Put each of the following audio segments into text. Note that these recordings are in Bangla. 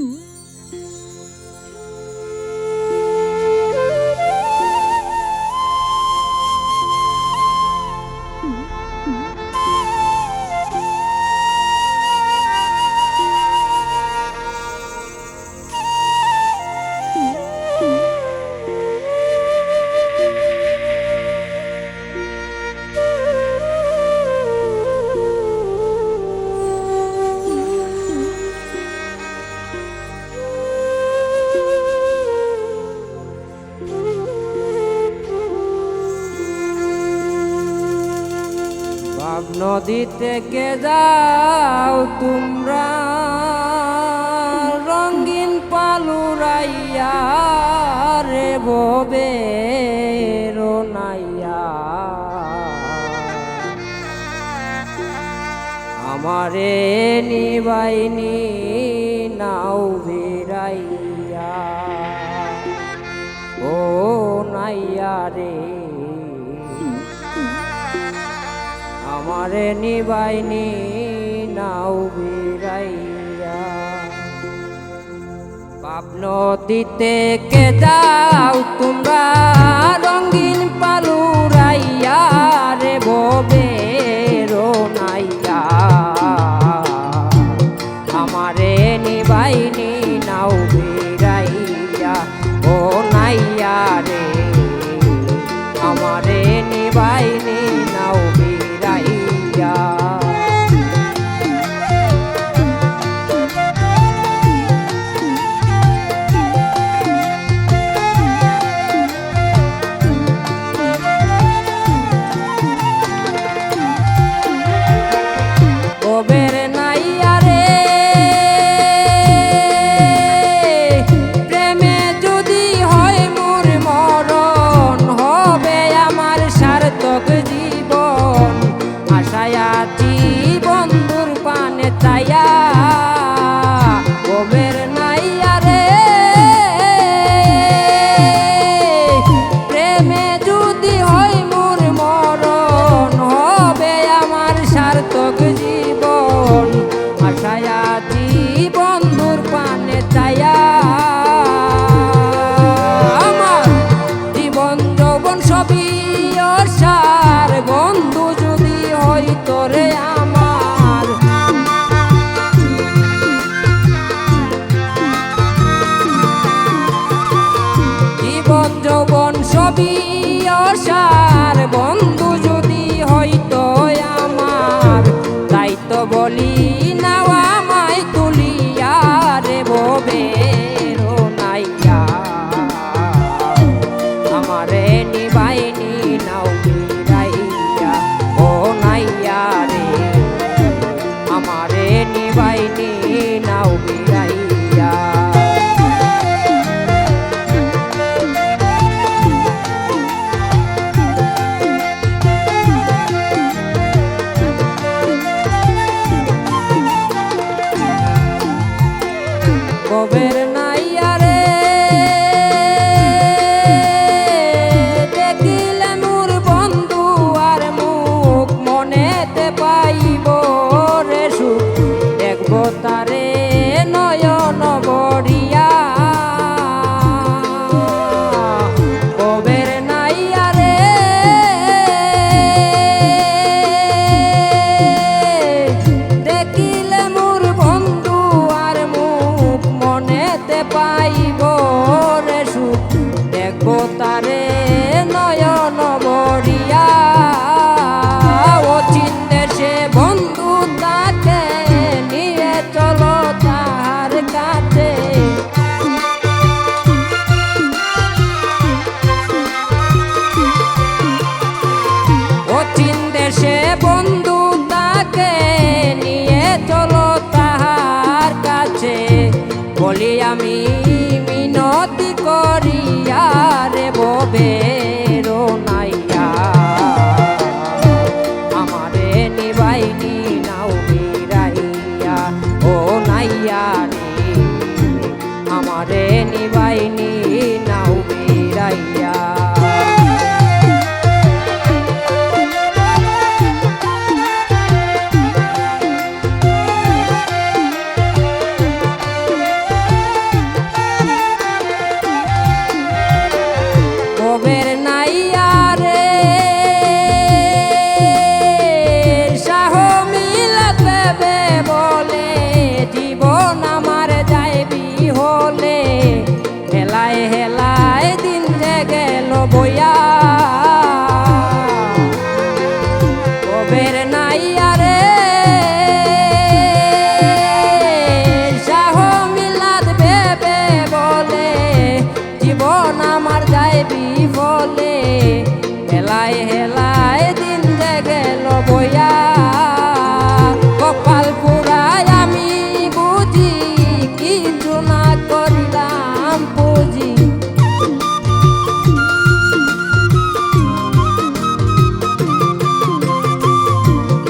Mm-hmm. সব নদীতে কে যাও তোমরা? রঙিন পালুরাইয়া রে ববে রোনাইয়া। আমারে নিবাইনি, নাও বেড়াইয়া ও নাইয়া রে। আমারে নিবাইনি নাও বিরাইয়া। পাপ নদীতে কে যাও তোমরা? কাটি বন্ধুর পানে চায়া সবই অসার বন্ধ কবের পাইনি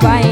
fine